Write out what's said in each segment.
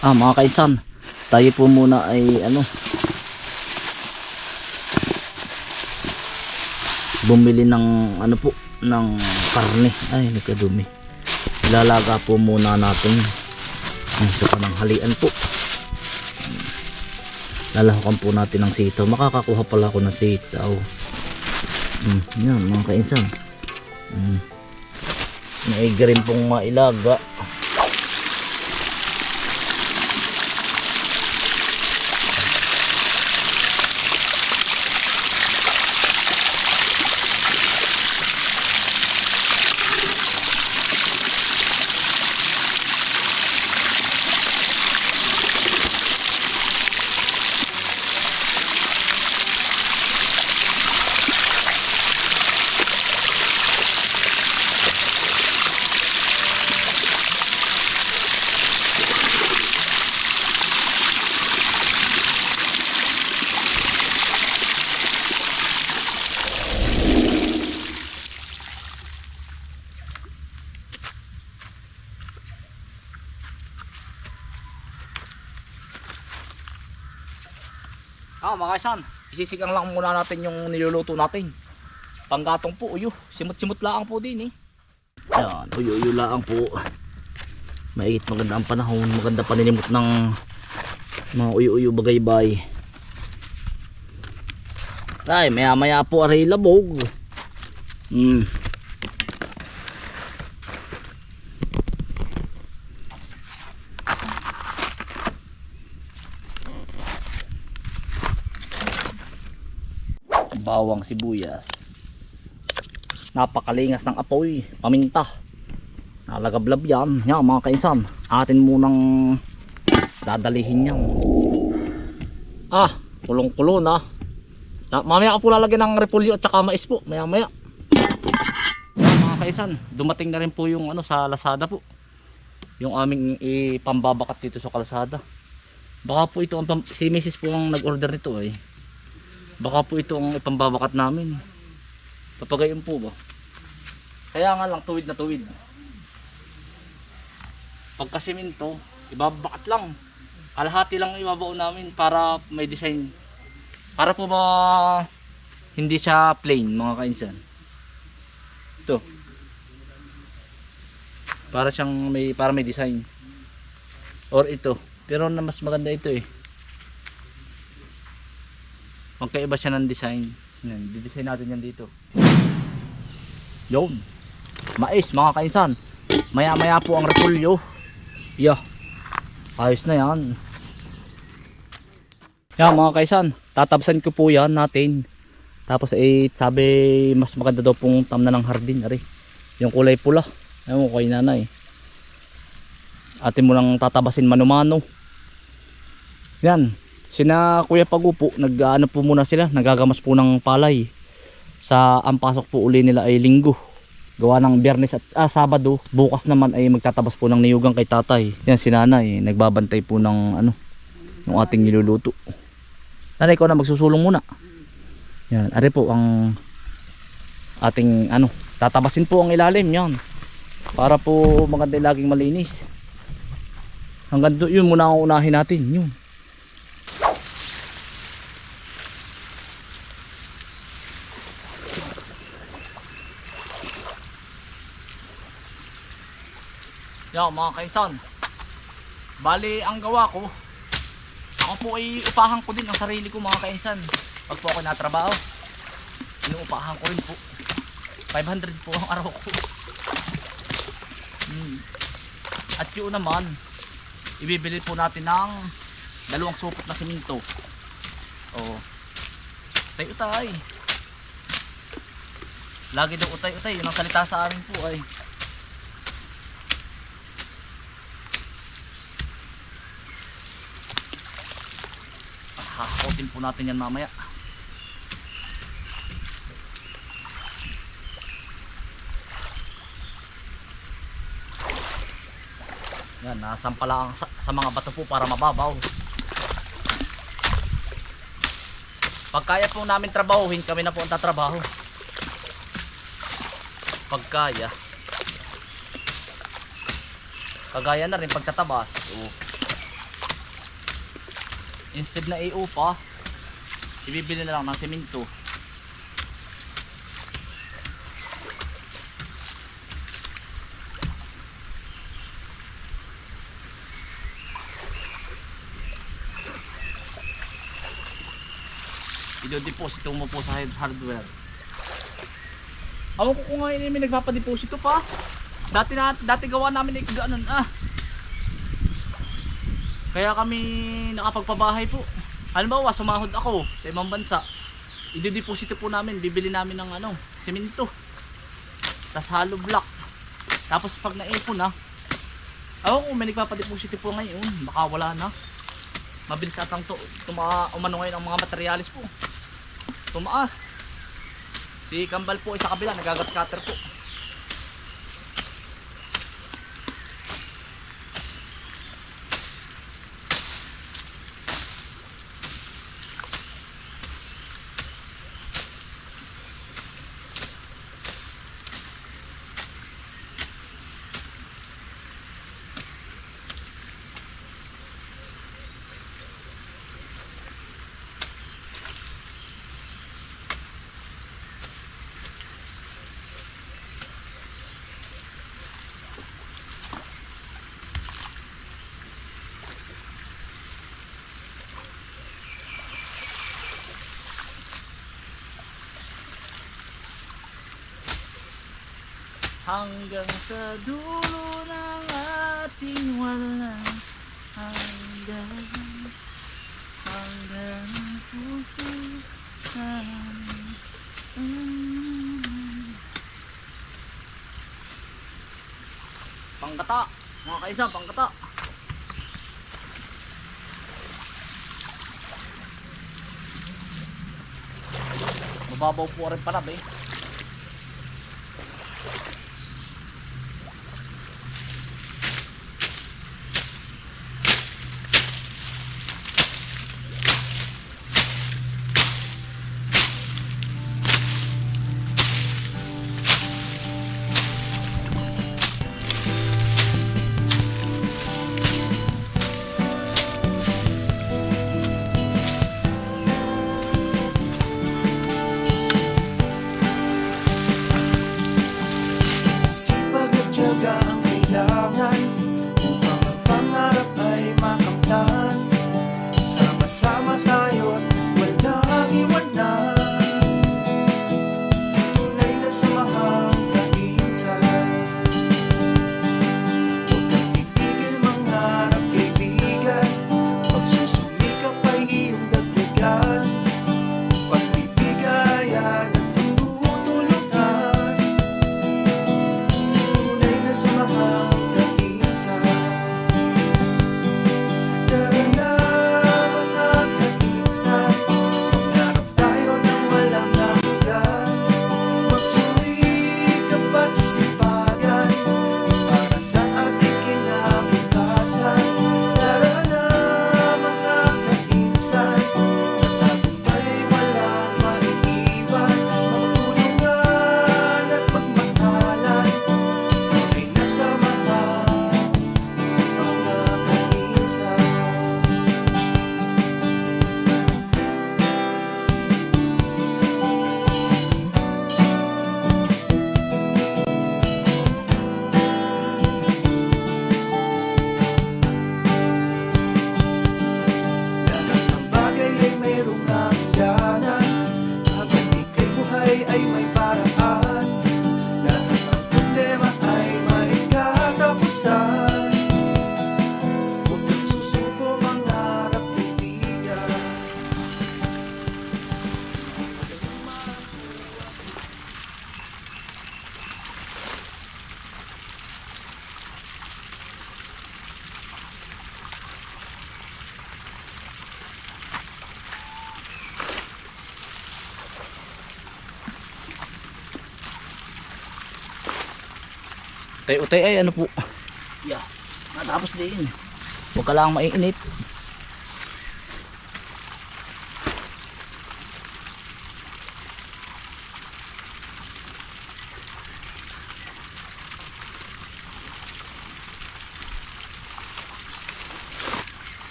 Ah, mga kainsan, tayo po muna ay ano bumili ng ano po ng karne. Ay nagkadumi. Ilalaga po muna natin ang sa pananghalian po. Lalahakan po natin ng sitaw. Makakakuha pala ako ng sitaw. Mm, yan mga kainsan. Mm. naiga rin pong mailaga Ah, mga kaisan, isisigang lang muna natin yung niluluto natin. Panggatong po, uyo. Simot-simot lang po din eh. Ayan, uyo, uyo lang po. Maigit maganda ang panahon, maganda paninimot ng mga uyo-uyo bagay-bay. Ay, maya-maya po aray labog. Hmm. Bawang sibuyas. Napakalingas ng apoy paminta. Nalagablab yan. Yan mga kainsan atin munang dadalihin yan. Ah kulong kulo na. Na- mamaya ko po lalagyan ng repolyo at saka mais po maya maya yan mga kainsan dumating na rin po yung ano sa Lazada po. Yung aming ipambabakat dito sa kalsada. Baka po ito ang si Mrs. po ang nag-order nito eh Baka po ito ang ipambabakat namin. Papagayon po ba? Kaya nga lang tuwid na tuwid. Pagka simento, ibabakat lang. Kalahati lang ibabao namin para may design. Para po ba hindi siya plain mga kainsan. Ito. Para siyang may para may design. Or ito. Pero na mas maganda ito eh. Magkaiba siya ng design. Yan, didesign natin yan dito. Yun. Mais, mga kainsan. Maya maya po ang repulyo. Yeah. Ayos na yan. Yan mga kaisan. Tatabsan ko po yan natin. Tapos eh, sabi mas maganda daw pong tamna ng hardin. Ari. Yung kulay pula. Ewan ko kay nanay. Atin mo lang tatabasin mano-mano. Yan. Sina Kuya Pagupo, nag-ano po muna sila, nagagamas po ng palay. Sa ang pasok po uli nila ay linggo. Gawa ng biyernes at ah, sabado. Bukas naman ay magtatabas po ng niyugang kay tatay. Yan si nanay, nagbabantay po ng ano, ng ating niluluto. Nanay ko na magsusulong muna. Yan, ari po ang ating ano, tatabasin po ang ilalim yan. Para po maganda laging malinis. Hanggang doon yun muna ang unahin natin, yun. Yo mga kainsan. Bali ang gawa ko Ako po ay upahan ko din ang sarili ko mga kainsan. Pag po ako natrabaho Inuupahan ko rin po. 500 po ang araw ko. Hmm. At yun naman Ibibili po natin ng Dalawang supot na siminto Oo. Utay utay Lagi daw utay utay Yun ang salita sa amin po ay Hahakotin po natin yan mamaya. Yan, nasampala ang sa, sa mga bato po para mababaw. Pag kaya po namin trabahuhin, kami na po ang tatrabaho. Pag kaya. Kagaya na rin pagtatabas. Oh. Instead na iupa, ibibili na lang ng semento. Ido-deposito mo po sa hardware. Ako ko kung ngayon may nagpapadeposito pa. Dati na dati gawa namin ay kagaanon ah. Kaya kami nakapagpabahay po. Halimbawa, sumahod ako sa ibang bansa. Idideposito po namin, bibili namin ng ano, semento. Tapos hollow block. Tapos pag naipon na, ako kung may nagpapadeposito po ngayon, baka wala na. Mabilis atang to, tuma, umano ngayon ang mga materialis po. Tumaas. Si Kambal po isa kabila, nagagat scatter po. Hanggang sa dulo ng ating walang hanggan Hanggang puso namin Pangkata, mga kaisa, pangkata. Mababaw po rin pala, eh. desamada Utay-utay ay ano po. Yeah. Natapos din. Huwag ka lang maiinit.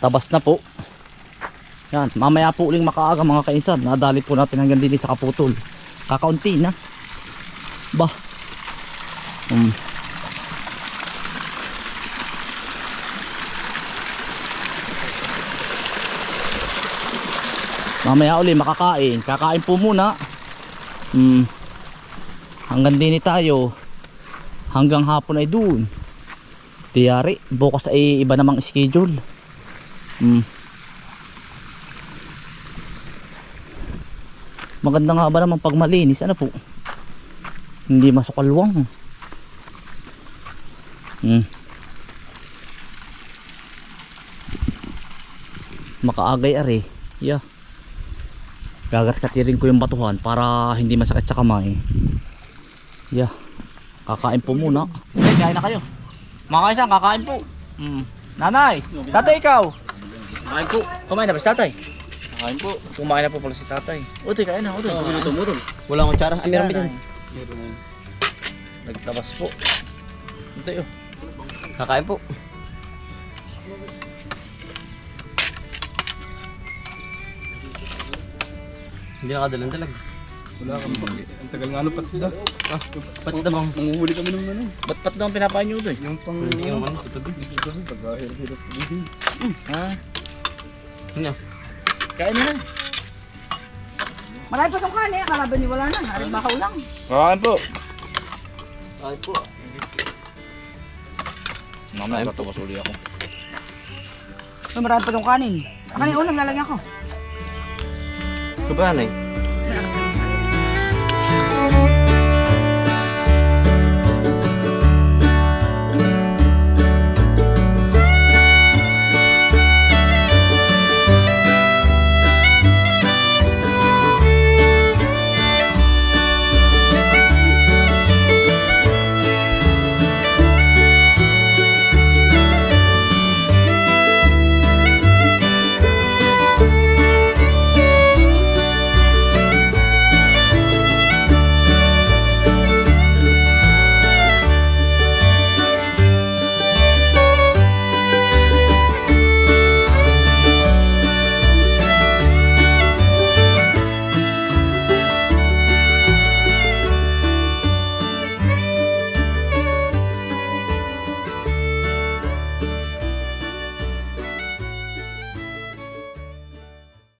Tabas na po. Yan mamaya po uling makaaga mga kainsan. Nadali po natin hanggang din sa kaputol. Kakaunti na. Ba? Um. mamaya uli makakain. Kakain po muna. Hmm. hanggang din tayo. Hanggang hapon ay doon tiyari bukas ay iba namang schedule hmm. maganda nga ba naman pag malinis? Ano po? Hindi masukalwang. Hmm. makaagay are yeah. Gagaskatirin ko yung batuhan para hindi masakit sa kamay. Yeah. Kakain po muna. Kain na kayo. Mga kaisang kakain po. Mm. nanay tatay ikaw kakain po kumain na ba si tatay kakain po kumain na po pala si tatay utoy kain na utoy Ito mo Wala akong tsara. Ay, meron ba dyan? nagtabas po utoy oh Kakain po. Hindi nakadalang dalag. Wala pag... Ang tagal nga ano pati da. Ah, pati damang. Manguhuli kami ng ano. ba't daw ang pinapain nyo utoy Yung pang... Hindi yung ano, sa tabi. Pag-ahirap-hirap. ha Ano? kain na na Marami pa itong kanin, kalaban niyo wala na. Haring bakaw lang. kakain po Ay po. mamaya tatawas uli ako May marami pa itong kanin. Kanin ulam lalagyan ko. Kabahan eh.